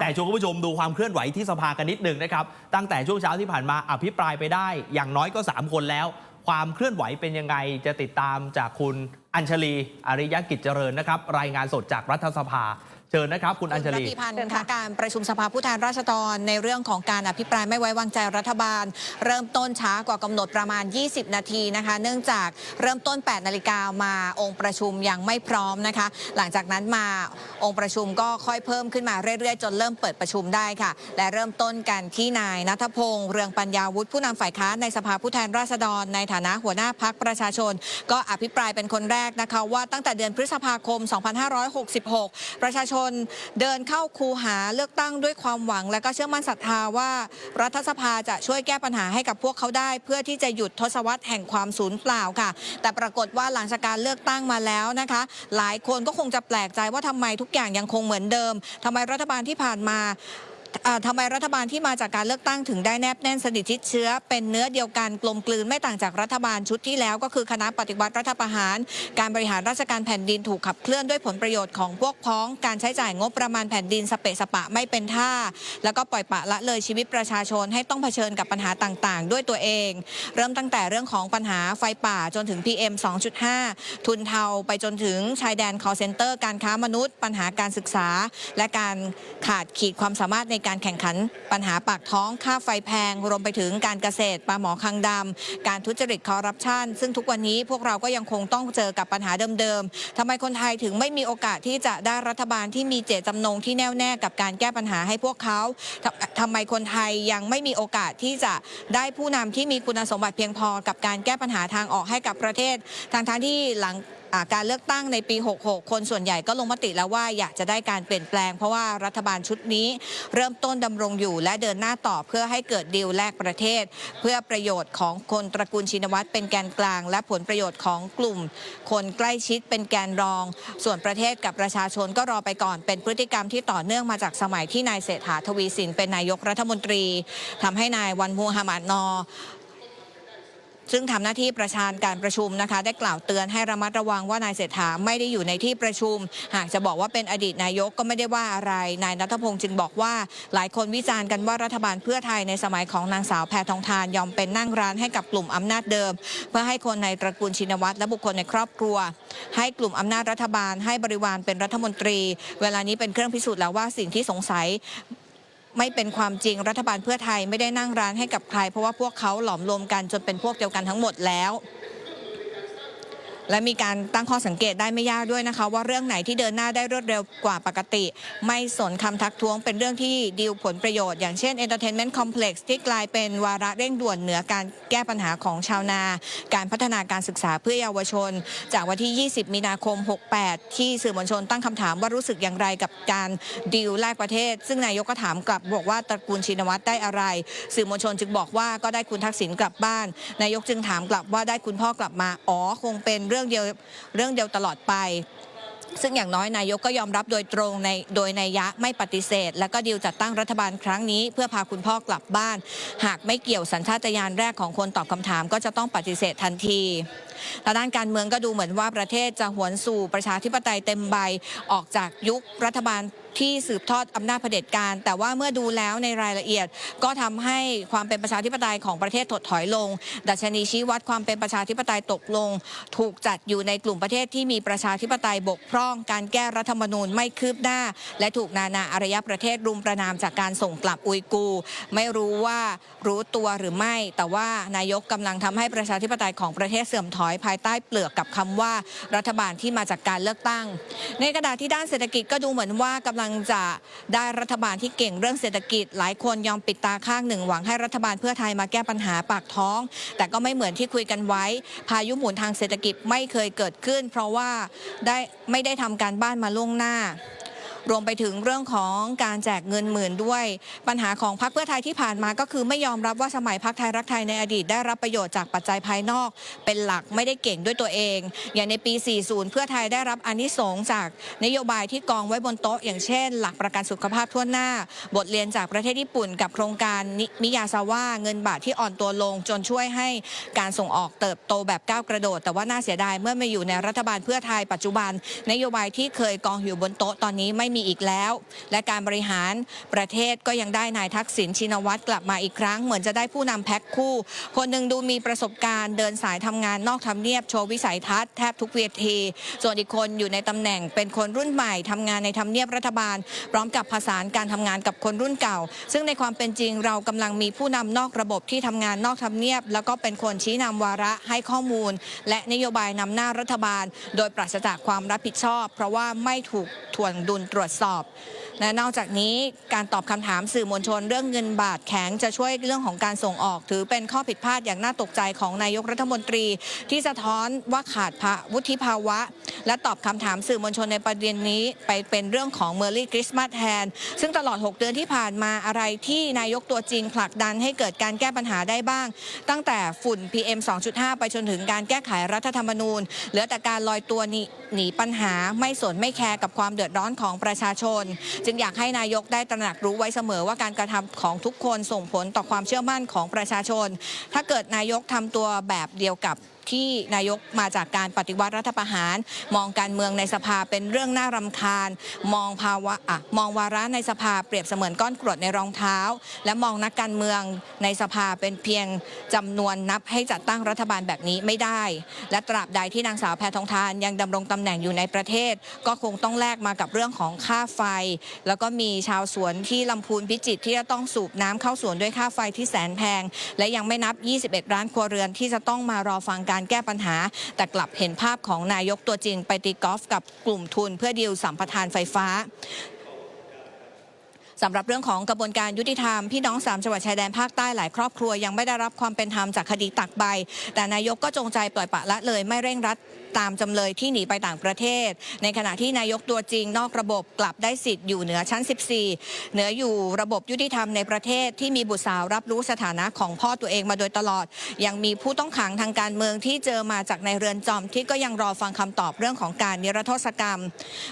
แต่ชวนคุณผู้ชมดูความเคลื่อนไหวที่สภากันนิดหนึ่งนะครับ ตั้งแต่ช่วงเช้าที่ผ่านมาอภิปรายไปได้ อย่างน้อยก็ 3 คนแล้ว ความเคลื่อนไหวเป็นยังไงจะติดตามจากคุณอัญชลี อริยกิจเจริญนะครับ รายงานสดจากรัฐสภา เชิญนะครับ คุณอัญชคุณลีระพีพันธ์เชิญค่ะค่ะการประชุมสภาผู้แทนราษฎรในเรื่องของการอภิปรายไม่ไว้วางใจรัฐบาล เริ่มต้นช้ากว่ากำหนดประมาณ 20 นาทีนะคะ เนื่องจากเริ่มต้น 8 นาฬิกามาองค์ประชุมยังไม่พร้อมนะคะ หลังจากนั้นมาองค์ประชุมก็ค่อยเพิ่มขึ้นมาเรื่อยๆ จนเริ่มเปิดประชุมได้ค่ะ และเริ่มต้นกันที่นายนัทพงษ์เรืองปัญญาวุฒิผู้นำฝ่ายค้านในสภาผู้แทนราษฎร ในฐานะหัวหน้าพักประชาชน ก็อภิปรายเป็นคนแรกนะคะว่าตั้งแต่เดือนพฤษภาคม 2566 ประชาชนเดินเข้าคูหาเลือกตั้งด้วยความหวัง และก็เชื่อมั่นศรัทธาว่ารัฐสภาจะช่วยแก้ปัญหาให้กับพวกเขาได้ เพื่อที่จะหยุดทศวรรษแห่งความสูญเปล่าค่ะ แต่ปรากฏว่าหลังจากการเลือกตั้งมาแล้วนะคะ หลายคนก็คงจะแปลกใจว่าทำไมทุกอย่างยังคงเหมือนเดิมทำไมรัฐบาลที่ผ่านมา ทำไมรัฐบาลที่มาจากการเลือกตั้งถึงได้แนบแน่นสนิทชิดเชื้อ เป็นเนื้อเดียวกันกลมกลืนไม่ต่างจากรัฐบาลชุดที่แล้ว ก็คือคณะปฏิวัติรัฐประหาร การบริหารราชการแผ่นดินถูกขับเคลื่อนด้วยผลประโยชน์ของพวกพ้อง การใช้จ่ายงบประมาณแผ่นดินสเปะสปะไม่เป็นท่า แล้วก็ปล่อยปะละเลยชีวิตประชาชนให้ต้องเผชิญกับปัญหาต่างๆ ด้วยตัวเอง เริ่มตั้งแต่เรื่องของปัญหาไฟป่าจนถึง PM 2.5 ทุนเทาไปจนถึงชายแดน call center การค้ามนุษย์ ปัญหาการศึกษา และการขาดขีดความสามารถในการแข่งขันปัญหาปากท้องค่าไฟแพง รวมไปถึงการเกษตรปลาหมอคังดำการทุจริตคอร์รัปชันซึ่งทุกวันนี้พวกเราก็ยังคงต้องเจอกับปัญหาเดิมๆทำไมคนไทยถึงไม่มีโอกาสที่จะได้รัฐบาลที่มีเจตจำนงที่แน่วแน่กับการแก้ปัญหาให้พวกเขาทำทำไมคนไทยยังไม่มีโอกาสที่จะได้ผู้นำที่มีคุณสมบัติเพียงพอกับการแก้ปัญหาทางออกให้กับประเทศทางทางที่หลัง การเลือกตั้งในปี 66 คนส่วนใหญ่ก็ลงมติแล้วว่าอยากจะได้การเปลี่ยนแปลง เพราะว่ารัฐบาลชุดนี้เริ่มต้นดำรงอยู่และเดินหน้าต่อเพื่อให้เกิดดีลแลกประเทศ เพื่อประโยชน์ของคนตระกูลชินวัตรเป็นแกนกลาง และผลประโยชน์ของกลุ่ม คนใกล้ชิดเป็นแกนรอง ส่วนประเทศกับประชาชนก็รอไปก่อน เป็นพฤติกรรมที่ต่อเนื่องมาจากสมัยที่นายเศรษฐาทวีสินเป็นนายกรัฐมนตรีทำให้นายวันมูฮัมหมัดนอ ซึ่งทำหน้าที่ประธานการประชุมนะคะ ได้กล่าวเตือนให้ระมัดระวังว่านายเศรษฐาไม่ได้อยู่ในที่ประชุม หากจะบอกว่าเป็นอดีตนายกก็ไม่ได้ว่าอะไรนายนัทพงศ์จึงบอกว่า หลายคนวิจารณ์กันว่ารัฐบาลเพื่อไทยในสมัยของนางสาวแพทองทานยอมเป็นนั่งร้านให้กับกลุ่มอำนาจเดิม เพื่อให้คนในตระกูลชินวัตรและบุคคลในครอบครัว ให้กลุ่มอำนาจรัฐบาลให้บริวารเป็นรัฐมนตรี เวลานี้เป็นเครื่องพิสูจน์แล้วว่าสิ่งที่สงสัย ไม่เป็นความจริงรัฐบาลเพื่อไทยไม่ได้นั่งร้านให้กับใคร เพราะว่าพวกเขาหลอมรวมกันจนเป็นพวกเดียวกันทั้งหมดแล้ว และมีการตั้งข้อสังเกตได้ไม่ยากด้วยนะคะ ว่าเรื่องไหนที่เดินหน้าได้รวดเร็วกว่าปกติ ไม่สนคำทักท้วงเป็นเรื่องที่ดีลผลประโยชน์อย่างเช่น Entertainment Complex ที่กลายเป็นวาระเร่งด่วนเหนือการแก้ปัญหาของชาวนา การพัฒนาการศึกษาเพื่อเยาวชน จากวันที่ 20 มีนาคม 68 ที่สื่อมวลชนตั้งคำถามว่ารู้สึกอย่างไรกับการดีลแลกประเทศ ซึ่งนายกก็ถามกลับบอกว่าตระกูลชินวัตรได้อะไร สื่อมวลชนจึงบอกว่าก็ได้คุณทักษิณกลับบ้าน นายกจึงถามกลับว่าได้คุณพ่อกลับมาอ๋อคงเป็นเรื่องเดียวเรื่องเดียวตลอดไป ซึ่งอย่างน้อยนายกก็ยอมรับโดยตรงในโดยนัยยะไม่ปฏิเสธ และก็ดีลจัดตั้งรัฐบาลครั้งนี้ เพื่อพาคุณพ่อกลับบ้าน หากไม่เกี่ยวสัญชาตญาณแรกของคนตอบคำถามก็จะต้องปฏิเสธทันทีและด้านการเมืองก็ดูเหมือนว่าประเทศจะหวนสู่ประชาธิปไตยเต็มใบออกจากยุครัฐบาล ที่สืบทอดอำนาจเผด็จการ แต่ว่าเมื่อดูแล้วในรายละเอียด ก็ทำให้ความเป็นประชาธิปไตยของประเทศถดถอยลง ดัชนีชี้วัดความเป็นประชาธิปไตยตกลง ถูกจัดอยู่ในกลุ่มประเทศที่มีประชาธิปไตยบกพร่อง การแก้รัฐธรรมนูญไม่คืบหน้า และถูกนานาอารยประเทศรุมประนามจากการส่งกลับอุยกู ไม่รู้ว่ารู้ตัวหรือไม่ แต่ว่านายกกำลังทำให้ประชาธิปไตยของประเทศเสื่อมถอยภายใต้เปลือกกับคำว่ารัฐบาลที่มาจากการเลือกตั้ง ในกระดาษที่ด้านเศรษฐกิจก็ดูเหมือนว่ากำลังจะได้รัฐบาลที่เก่งเรื่องเศรษฐกิจ หลายคนยอมปิดตาข้างหนึ่งหวังให้รัฐบาลเพื่อไทยมาแก้ปัญหาปากท้อง แต่ก็ไม่เหมือนที่คุยกันไว้ พายุหมุนทางเศรษฐกิจไม่เคยเกิดขึ้น เพราะว่าได้ไม่ได้ทำการบ้านมาล่วงหน้า รวมไปถึงเรื่องของการแจกเงินหมื่นด้วย ปัญหาของพรรคเพื่อไทยที่ผ่านมาก็คือไม่ยอมรับว่าสมัยพรรคไทยรักไทยในอดีตได้รับประโยชน์จากปัจจัยภายนอก เป็นหลักไม่ได้เก่งด้วยตัวเอง อย่างในปี 40 เพื่อไทยได้รับอนิสงส์จากนโยบายที่กองไว้บนโต๊ะ อย่างเช่น หลักประกันสุขภาพทั่วหน้า บทเรียนจากประเทศญี่ปุ่น กับโครงการนิมิยาซาว่าเงินบาทที่อ่อนตัวลง จนช่วยให้การส่งออกเติบโตแบบก้าวกระโดด แต่ว่าน่าเสียดายเมื่อมาอยู่ในรัฐบาลเพื่อไทยปัจจุบัน นโยบายที่เคยกองอยู่บนโต๊ะตอนนี้ไม่มีอีกแล้ว และการบริหารประเทศก็ยังได้นายทักษิณชินวัตรกลับมาอีกครั้ง เหมือนจะได้ผู้นำแพ็คคู่ คนหนึ่งดูมีประสบการณ์เดินสายทำงานนอกทำเนียบโชว์วิสัยทัศน์แทบทุกเวที ส่วนอีกคนอยู่ในตำแหน่งเป็นคนรุ่นใหม่ทำงานในทำเนียบรัฐบาล พร้อมกับผสานการทำงานกับคนรุ่นเก่า ซึ่งในความเป็นจริงเรากำลังมีผู้นำนอกระบบที่ทำงานนอกทำเนียบ แล้วก็เป็นคนชี้นำวาระให้ข้อมูล และนโยบายนำหน้ารัฐบาล โดยปราศจากความรับผิดชอบ เพราะว่าไม่ถูกถ่วงดุลตรวจสอบ และนอกจากนี้การตอบคำถามสื่อมวลชนเรื่องเงินบาทแข็งจะช่วยเรื่องของการส่งออก ถือเป็นข้อผิดพลาดอย่างน่าตกใจของนายกรัฐมนตรี ที่สะท้อนว่าขาดพระวุฒิภาวะ และตอบคำถามสื่อมวลชนในประเด็นนี้ ไปเป็นเรื่องของเมอร์รี่คริสต์มาสแทน ซึ่งตลอด 6 เดือนที่ผ่านมาอะไรที่นายกตัวจริงผลักดันให้เกิดการแก้ปัญหาได้บ้าง ตั้งแต่ฝุ่น PM 2.5 ไปจนถึงการแก้ไขรัฐธรรมนูญ เหลือแต่การลอยตัวหนีหนีปัญหาไม่สนไม่แคร์กับความเดือดร้อนของประประชาชน จึงอยากให้นายกได้ตระหนักรู้ไว้เสมอว่าการกระทำของทุกคนส่งผลต่อความเชื่อมั่นของประชาชน ถ้าเกิดนายกทำตัวแบบเดียวกับ ที่นายกมาจากการปฏิวัติรัฐประหาร มองการเมืองในสภาเป็นเรื่องน่ารำคาญ มองภาวะอะมองวาระในสภาเปรียบเสมือนก้อนกรวดในรองเท้า และมองนักการเมืองในสภาเป็นเพียงจำนวนนับให้จัดตั้งรัฐบาลแบบนี้ไม่ได้ และตราบใดที่นางสาวแพทองทานยังดำรงตำแหน่งอยู่ในประเทศ ก็คงต้องแลกมากับเรื่องของค่าไฟ แล้วก็มีชาวสวนที่ลำพูนพิจิตรที่จะต้องสูบน้ำเข้าสวนด้วยค่าไฟที่แสนแพง และยังไม่นับ 21 ร้านครัวเรือนที่จะต้องมารอฟังการแก้ปัญหา แต่กลับเห็นภาพของนายกตัวจริงไปตีกอล์ฟกับกลุ่มทุนเพื่อดีลสัมปทานไฟฟ้าสำหรับเรื่องของกระบวนการยุติธรรม พี่น้องสามจังหวัดชายแดนภาคใต้หลายครอบครัวยังไม่ได้รับความเป็นธรรมจากคดีตักใบ แต่นายกก็จงใจปล่อยปละละเลยไม่เร่งรัดตามจำเลยที่หนีไปต่างประเทศ ในขณะที่นายกตัวจริงนอกระบบกลับได้สิทธิ์อยู่เหนือชั้น 14 เหนืออยู่ระบบยุติธรรมในประเทศที่มีบุตรสาวรับรู้สถานะของพ่อตัวเองมาโดยตลอด ยังมีผู้ต้องขังทางการเมืองที่เจอมาจากในเรือนจอมที่ก็ยังรอฟังคำตอบเรื่องของการนิรโทษกรรม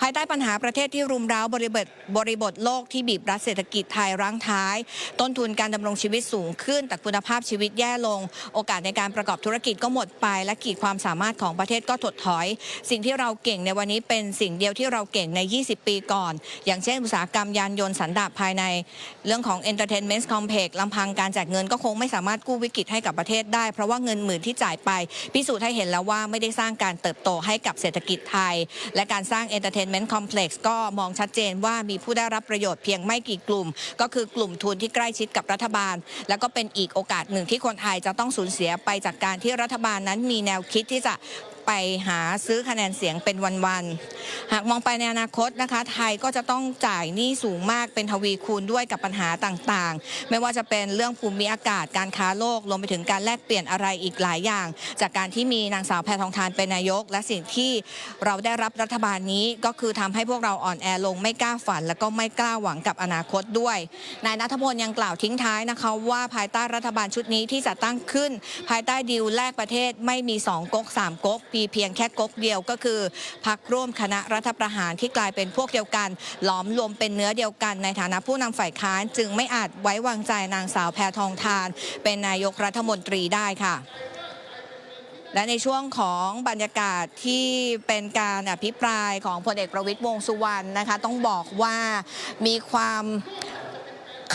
ภายใต้ปัญหาประเทศที่รุมเร้าบริบทบริบทโลกที่บีบรัดเศรษฐกิจไทยรั้งท้าย ต้นทุนการดำรงชีวิตสูงขึ้น แต่คุณภาพชีวิตแย่ลง โอกาสในการประกอบธุรกิจก็หมดไป และขีดความสามารถของประเทศก็ถดถอย สิ่งที่เราเก่งในวันนี้เป็นสิ่งเดียวที่เราเก่งใน 20 ปีก่อน อย่างเช่นอุตสาหกรรมยานยนต์สันดาปภายใน เรื่องของ Entertainment Complex ลำพังการแจกเงินก็คงไม่สามารถกู้วิกฤตให้กับประเทศได้ เพราะว่าเงินหมื่นที่จ่ายไป พิสูจน์ให้เห็นแล้วว่าไม่ได้สร้างการเติบโตให้กับเศรษฐกิจไทย และการสร้าง Entertainment Complex ก็มองชัดเจนว่ามีผู้ได้รับประโยชน์เพียงไม่กี่กลุ่ม ก็คือกลุ่มทุนที่ใกล้ชิดกับรัฐบาล แล้วก็เป็นอีกโอกาสหนึ่งที่คนไทยจะต้องสูญเสียไปจากการที่รัฐบาลนั้นมีแนวคิดที่จะ ไปหาซื้อคะแนนเสียงเป็นวันๆ หากมองไปในอนาคตนะคะ ไทยก็จะต้องจ่ายหนี้สูงมากเป็นทวีคูณด้วยกับปัญหาต่างๆ ไม่ว่าจะเป็นเรื่องภูมิอากาศการค้าโลกรวมไปถึงการแลกเปลี่ยนอะไรอีกหลายอย่าง จากการที่มีนางสาวแพทองทานเป็นนายก และสิ่งที่เราได้รับรัฐบาลนี้ก็คือทำให้พวกเราอ่อนแอลงไม่กล้าฝัน และก็ไม่กล้าหวังกับอนาคตด้วย นายนัทพลยังกล่าวทิ้งท้ายนะคะว่าภายใต้รัฐบาลชุดนี้ที่จะตั้งขึ้น ภายใต้ดีลแลกประเทศไม่มี2ก๊ก3ก๊กมีเพียงแค่ก๊กเดียวก็คือพักร่วมคณะรัฐประหารที่กลายเป็นพวกเดียวกัน หลอมรวมเป็นเนื้อเดียวกันในฐานะผู้นำฝ่ายค้าน จึงไม่อาจไว้วางใจนางสาวแพทองทาน เป็นนายกรัฐมนตรีได้ค่ะและในช่วงของบรรยากาศที่เป็นการอภิปรายของพลเอกประวิตยวงสุวรรณนะคะ ต้องบอกว่ามีความ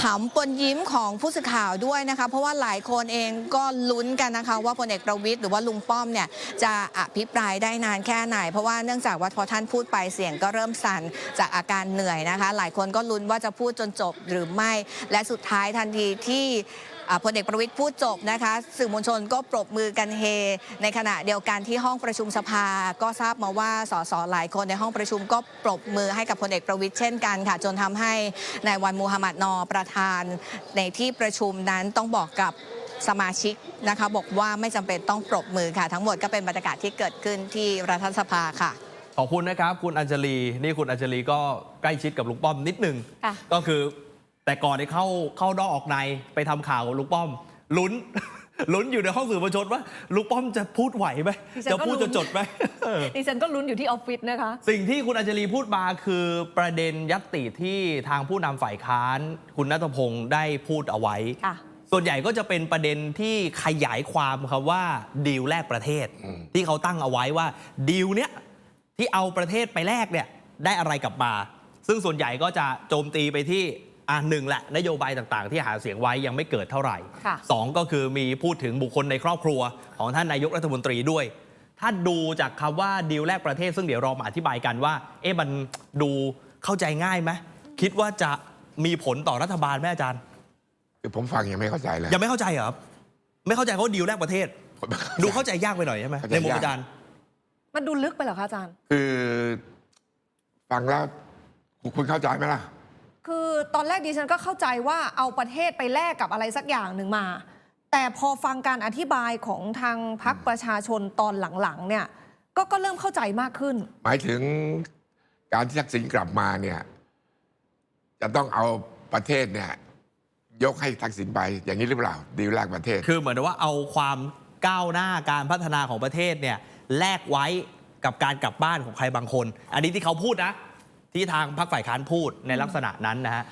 ขำปนยิ้มของผู้สื่อข่าวด้วยนะคะ เพราะว่าหลายคนเองก็ลุ้นกันนะคะ ว่าพลเอกประวิตยหรือว่าลุงป้อมเนี่ยจะอภิปรายได้นานแค่ไหน เพราะว่าเนื่องจากว่าพอท่านพูดไปเสียงก็เริ่มสั่นจากอาการเหนื่อยนะคะ หลายคนก็ลุ้นว่าจะพูดจนจบหรือไม่ และสุดท้ายทันทีที่ พลเอกประวิตยพูดจบนะคะ สื่อมวลชนก็ปรบมือกันเฮ ในขณะเดียวกันที่ห้องประชุมสภา ก็ทราบมาว่าสสหลายคนในห้องประชุมก็ปรบมือให้กับพลเอกประวิตยเช่นกันค่ะ จนทำให้นายวันมูฮัมหมัดนอประธาน ในที่ประชุมนั้นต้องบอกกับสมาชิกนะคะบอกว่าไม่จำเป็นต้องปรบมือค่ะ ทั้งหมดก็เป็นบรรยากาศที่เกิดขึ้นที่รัฐสภาค่ะ ขอบคุณนะครับ คุณอัญชลี นี่คุณอัญชลีก็ใกล้ชิดกับลุงป้อมนิดหนึงค่ะก็คือ แต่ก่อนที่เข้าเข้านอกออกในไปทำข่าวกับลุงป้อม ลุ้น ลุ้นอยู่ในห้องสื่อมวลชนว่าลุงป้อมจะพูดไหวไหมดิฉันก็จะพูดลุ้จะนจดไหมเออดิฉันก็ลุ้นอยู่ที่ออฟฟิศนะคะ สิ่งที่คุณอัญชลีพูดมาคือประเด็นยัตติที่ทางผู้นำฝ่ายค้าน คุณนัทพงศ์ได้พูดเอาไว้ค่ะส่วนใหญ่ก็จะเป็นประเด็นที่ขยายความครับว่าดีลแลกประเทศ ที่เขาตั้งเอาไว้ว่าดีลเนี้ยที่เอาประเทศไปแลกเนี่ยได้อะไรกลับมา ซึ่งส่วนใหญ่ก็จะโจมตีไปที่ อ่าหนึ่งแหละนโยบายต่างๆ ที่หาเสียงไว้ยังไม่เกิดเท่าไหร่ค่ะสองก็คือมีพูดถึงบุคคลในครอบครัว ของท่านนายกรัฐมนตรีด้วย ถ้าดูจากคำว่าดีลแรกประเทศ ซึ่งเดี๋ยวเรามาอธิบายกันว่า เอ๊ะมันดูเข้าใจง่ายไหมคิดว่าจะมีผลต่อรัฐบาลไหมอาจารย์คือผมฟังยังไม่เข้าใจเลยยังไม่เข้าใจเหรอครับไม่เข้าใจเขาดีลแรกประเทศผมไม่เข้าใจดูเข้าใจยากไปหน่อยใช่ไหมเข้าใจในมุมยากอาจารย์ มันดูลึกไปเหรอคะอาจารย์ คือ ฟังแล้วคุณเข้าใจไหมล่ะ คือตอนแรกดิฉันก็เข้าใจว่าเอาประเทศไปแลกกับอะไรสักอย่างหนึ่งมา แต่พอฟังการอธิบายของทางพักประชาชนตอนหลังๆเนี่ยก็ก็เริ่มเข้าใจมากขึ้น หมายถึงการที่ทักษิณกลับมาเนี่ยจะต้องเอาประเทศเนี่ยยกให้ทักษิณไปอย่างนี้หรือเปล่าดีลแรกประเทศ คือเหมือนว่าเอาความก้าวหน้าการพัฒนาของประเทศเนี่ยแลกไว้กับการกลับบ้านของใครบางคน อันนี้ที่เขาพูดนะ ที่ทางพรรคฝ่ายค้านพูดในลักษณะนั้นนะฮะ